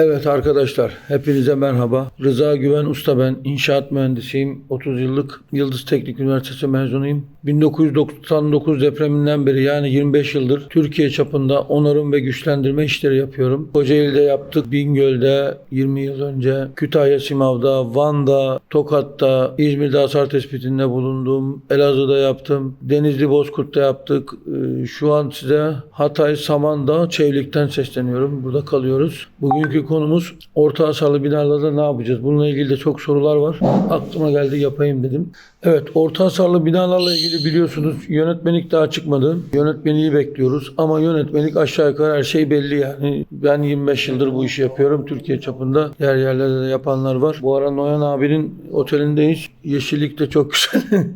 Evet arkadaşlar, hepinize merhaba. Rıza Güven Usta ben, inşaat mühendisiyim. 30 yıllık Yıldız Teknik Üniversitesi mezunuyum. 1999 depreminden beri yani 25 yıldır Türkiye çapında onarım ve güçlendirme işleri yapıyorum. Kocaeli'de yaptık, Bingöl'de 20 yıl önce, Kütahya Simav'da, Van'da, Tokat'ta, İzmir'de hasar tespitinde bulundum. Elazığ'da yaptım, Denizli Bozkurt'ta yaptık. Ee, Şu an size Hatay Samandağ Çevlik'ten sesleniyorum. Burada kalıyoruz. Bugünkü konumuz orta hasarlı binalarda ne yapacağız? Bununla ilgili de çok sorular var. Aklıma geldi yapayım dedim. Evet, orta hasarlı binalarla ilgili biliyorsunuz yönetmelik daha çıkmadı. Yönetmeliği bekliyoruz ama yönetmelik aşağı yukarı her şey belli yani. Ben 25 yıldır bu işi yapıyorum. Türkiye çapında diğer yerlerde de yapanlar var. Bu ara Noyan abinin otelindeyiz. Yeşillik de çok güzel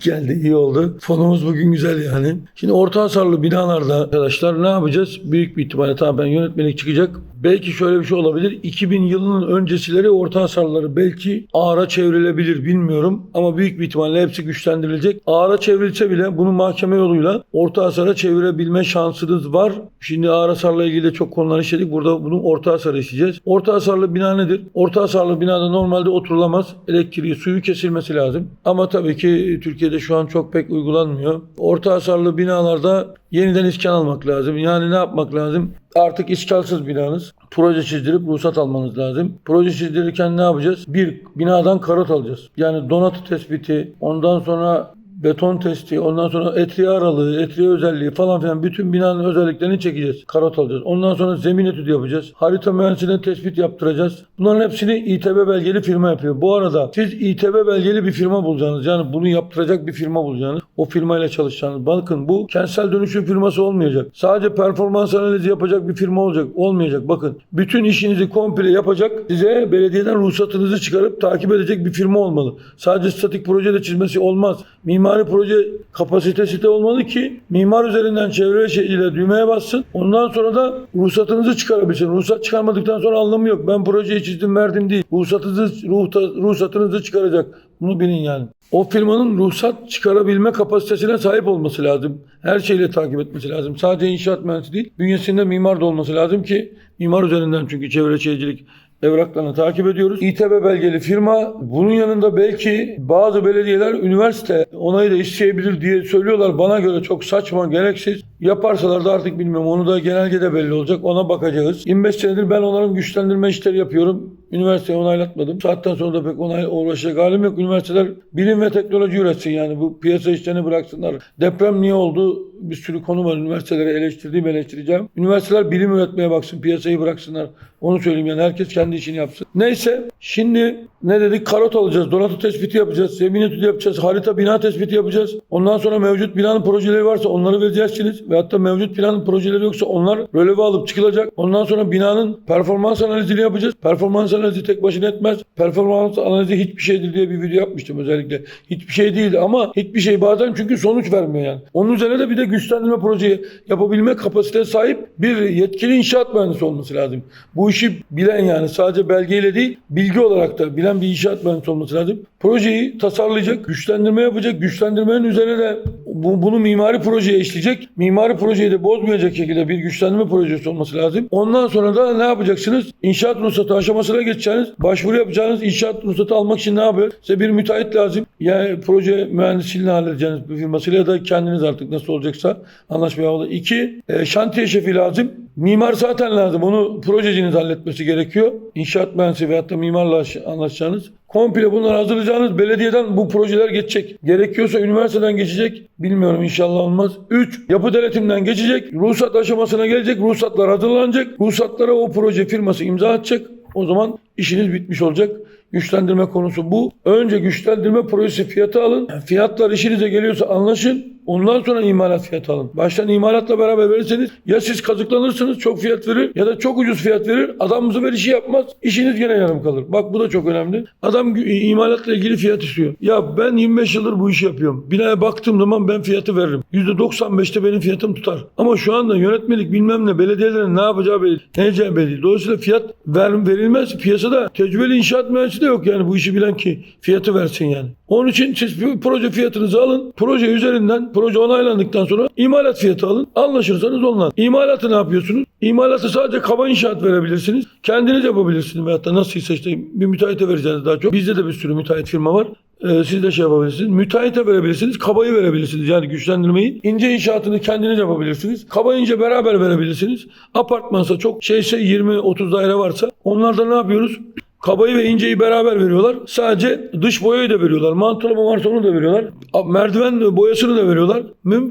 geldi, iyi oldu. Fonumuz bugün güzel yani. Şimdi orta hasarlı binalarda arkadaşlar ne yapacağız? Büyük bir ihtimalle tamam ben yönetmelik çıkacak. Belki şöyle bir şey olabilir. 2000 yılının öncesileri orta hasarları belki ağıra çevrilebilir bilmiyorum. Ama büyük bir ihtimalle hepsi güçlendirilecek. Ağıra çevrilse bile bunu mahkeme yoluyla orta hasara çevirebilme şansınız var. Şimdi ağır hasarla ilgili de çok konular işledik. Burada bunun orta hasarı işleyeceğiz. Orta hasarlı bina nedir? Orta hasarlı binada normalde oturulamaz. Elektriği, suyu kesilmesi lazım. Ama tabii ki Türkiye'de şu an çok pek uygulanmıyor. Orta hasarlı binalarda yeniden iskan almak lazım. Yani ne yapmak lazım? Artık iskalsız binanız. Proje çizdirip ruhsat almanız lazım. Proje çizdirirken ne yapacağız? Bir, binadan karot alacağız. Yani donatı tespiti, ondan sonra beton testi, ondan sonra etriği aralığı, etriği özelliği falan filan bütün binanın özelliklerini çekeceğiz. Karot alacağız. Ondan sonra zemin etüdü yapacağız. Harita mühendisine tespit yaptıracağız. Bunların hepsini İTB belgeli firma yapıyor. Bu arada siz İTB belgeli bir firma bulacaksınız. Yani bunu yaptıracak bir firma bulacaksınız. O firmayla çalışacaksınız. Bakın bu kentsel dönüşüm firması olmayacak. Sadece performans analizi yapacak bir firma olacak. Olmayacak. Bakın bütün işinizi komple yapacak. Size belediyeden ruhsatınızı çıkarıp takip edecek bir firma olmalı. Sadece statik proje de çizmesi olmaz. Mimari proje kapasitesi de olmalı ki mimar üzerinden çevre şeyiyle düğmeye bassın. Ondan sonra da ruhsatınızı çıkarabilsin. Ruhsat çıkarmadıktan sonra anlamı yok. Ben projeyi çizdim verdim değil. Ruhsatınızı, ruhta- ruhsatınızı çıkaracak. Bunu bilin yani. O firmanın ruhsat çıkarabilme kapasitesine sahip olması lazım. Her şeyle takip etmesi lazım. Sadece inşaat mühendisi değil, bünyesinde mimar da olması lazım ki mimar üzerinden çünkü çevre şehircilik evraklarını takip ediyoruz. İTB belgeli firma bunun yanında belki bazı belediyeler üniversite onayı da isteyebilir diye söylüyorlar. Bana göre çok saçma, gereksiz. Yaparsalar da artık bilmiyorum. Onu da genelgede belli olacak. Ona bakacağız. 25 senedir ben onların güçlendirme işleri yapıyorum. Üniversiteyi onaylatmadım. Saatten sonra da pek onay uğraşacak halim yok. Üniversiteler bilim ve teknoloji üretsin yani. Bu piyasa işlerini bıraksınlar. Deprem niye oldu? Bir sürü konu var. Üniversiteleri eleştirdiğim eleştireceğim. Üniversiteler bilim üretmeye baksın. Piyasayı bıraksınlar. Onu söyleyeyim yani. Herkes kendi işini yapsın. Neyse. Şimdi ne dedik? Karot alacağız. Donatı tespiti yapacağız. Zemin etüdü yapacağız. Harita bina tespiti yapacağız. Ondan sonra mevcut binanın projeleri varsa onları vereceksiniz. Ve hatta mevcut planın projeleri yoksa onlar röleve alıp çıkılacak. Ondan sonra binanın performans analizini yapacağız. Performans analizi tek başına etmez. Performans analizi hiçbir şeydir diye bir video yapmıştım özellikle. Hiçbir şey değildi ama hiçbir şey bazen çünkü sonuç vermiyor yani. Onun üzerine de bir de güçlendirme projeyi yapabilme kapasiteye sahip bir yetkili inşaat mühendisi olması lazım. Bu işi bilen yani sadece belgeyle değil bilgi olarak da bilen bir inşaat mühendisi olması lazım. Projeyi tasarlayacak, güçlendirme yapacak. Güçlendirmenin üzerine de bu, bunu mimari projeye işleyecek. Mimari projeyi de bozmayacak şekilde bir güçlendirme projesi olması lazım. Ondan sonra da ne yapacaksınız? İnşaat ruhsatı aşamasına geçeceğiniz, başvuru yapacağınız inşaat ruhsatı almak için ne yapıyor? Size bir müteahhit lazım. Yani proje mühendisliğini halledeceğiniz bir firmasıyla ya da kendiniz artık nasıl olacaksa anlaşmaya bağlı. İki, e, şantiye şefi lazım. Mimar zaten lazım. Onu projeciniz halletmesi gerekiyor. İnşaat mühendisi veyahut da mimarla aş- anlaşacağınız. Komple bunları hazırlayacağınız belediyeden bu projeler geçecek. Gerekiyorsa üniversiteden geçecek. Bilmiyorum inşallah olmaz. 3. Yapı denetimden geçecek. Ruhsat aşamasına gelecek. Ruhsatlar hazırlanacak. Ruhsatlara o proje firması imza atacak. O zaman işiniz bitmiş olacak. Güçlendirme konusu bu. Önce güçlendirme projesi fiyatı alın. Fiyatlar işinize geliyorsa anlaşın. Ondan sonra imalat fiyatı alın. Baştan imalatla beraber verirseniz ya siz kazıklanırsınız çok fiyat verir ya da çok ucuz fiyat verir. Adam bu sefer işi yapmaz. İşiniz gene yarım kalır. Bak bu da çok önemli. Adam imalatla ilgili fiyat istiyor. Ya ben 25 yıldır bu işi yapıyorum. Binaya baktığım zaman ben fiyatı veririm. %95'te benim fiyatım tutar. Ama şu anda yönetmelik bilmem ne belediyelerin ne yapacağı belli. Ne yapacağı belli. Dolayısıyla fiyat ver, verilmez. Piyasada tecrübeli inşaat mühendisi de yok yani bu işi bilen ki fiyatı versin yani. Onun için siz proje fiyatınızı alın. Proje üzerinden proje onaylandıktan sonra imalat fiyatı alın. Anlaşırsanız onunla. İmalatı ne yapıyorsunuz? İmalatı sadece kaba inşaat verebilirsiniz. Kendiniz yapabilirsiniz veyahut da nasılsa işte bir müteahhite vereceğiniz daha çok. Bizde de bir sürü müteahhit firma var. Ee, siz de şey yapabilirsiniz. Müteahhite verebilirsiniz. Kabayı verebilirsiniz. Yani güçlendirmeyi. ince inşaatını kendiniz yapabilirsiniz. Kaba ince beraber verebilirsiniz. Apartmansa çok şeyse 20-30 daire varsa onlarda ne yapıyoruz? Kabayı ve inceyi beraber veriyorlar. Sadece dış boyayı da veriyorlar. Mantolama varsa onu da veriyorlar. Merdiven boyasını da veriyorlar.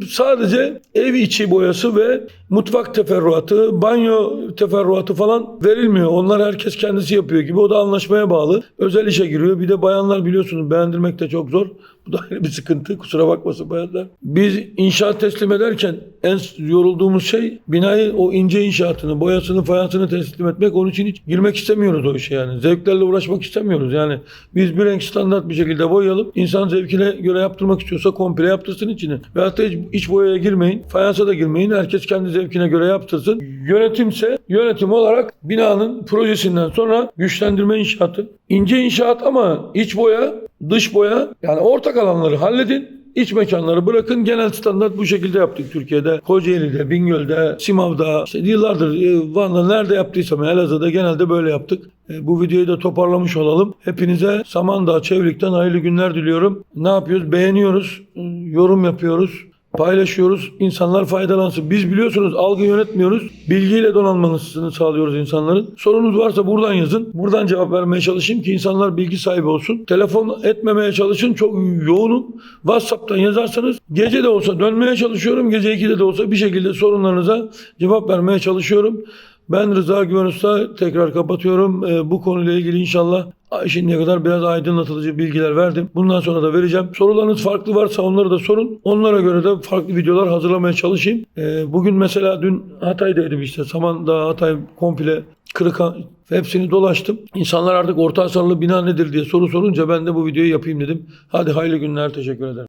Sadece ev içi boyası ve mutfak teferruatı, banyo teferruatı falan verilmiyor. Onlar herkes kendisi yapıyor gibi. O da anlaşmaya bağlı. Özel işe giriyor. Bir de bayanlar biliyorsunuz beğendirmek de çok zor. Bu da ayrı bir sıkıntı. Kusura bakmasın bayanlar. Biz inşaat teslim ederken en yorulduğumuz şey binayı o ince inşaatını, boyasını, fayansını teslim etmek. Onun için hiç girmek istemiyoruz o işe yani. Zevklerle uğraşmak istemiyoruz. Yani biz bir renk standart bir şekilde boyayalım. İnsan zevkine göre yaptırmak istiyorsa komple yaptırsın içini. Ve hatta hiç iç boyaya girmeyin. Fayansa da girmeyin. Herkes kendi zevkine göre yaptırsın. Yönetimse yönetim olarak binanın projesinden sonra güçlendirme inşaatı. İnce inşaat ama iç boya, dış boya yani ortak alanları halledin. İç mekanları bırakın genel standart bu şekilde yaptık Türkiye'de. Kocaeli'de, Bingöl'de, Simav'da, işte yıllardır e, Van'da nerede yaptıysam Elazığ'da genelde böyle yaptık. E, Bu videoyu da toparlamış olalım. Hepinize Samandağ Çevrik'ten hayırlı günler diliyorum. Ne yapıyoruz? Beğeniyoruz, e, yorum yapıyoruz paylaşıyoruz. İnsanlar faydalansın. Biz biliyorsunuz algı yönetmiyoruz. Bilgiyle donanmasını sağlıyoruz insanların. Sorunuz varsa buradan yazın. Buradan cevap vermeye çalışayım ki insanlar bilgi sahibi olsun. Telefon etmemeye çalışın. Çok yoğunum. WhatsApp'tan yazarsanız gece de olsa dönmeye çalışıyorum. Gece 2'de de olsa bir şekilde sorunlarınıza cevap vermeye çalışıyorum. Ben Rıza Güven Usta tekrar kapatıyorum. Ee, bu konuyla ilgili inşallah şimdiye kadar biraz aydınlatıcı bilgiler verdim. Bundan sonra da vereceğim. Sorularınız farklı varsa onları da sorun. Onlara göre de farklı videolar hazırlamaya çalışayım. Ee, bugün mesela dün Hatay'daydım işte. Samandağ, Hatay komple Kırıkan hepsini dolaştım. İnsanlar artık orta hasarlı bina nedir diye soru sorunca ben de bu videoyu yapayım dedim. Hadi hayırlı günler teşekkür ederim.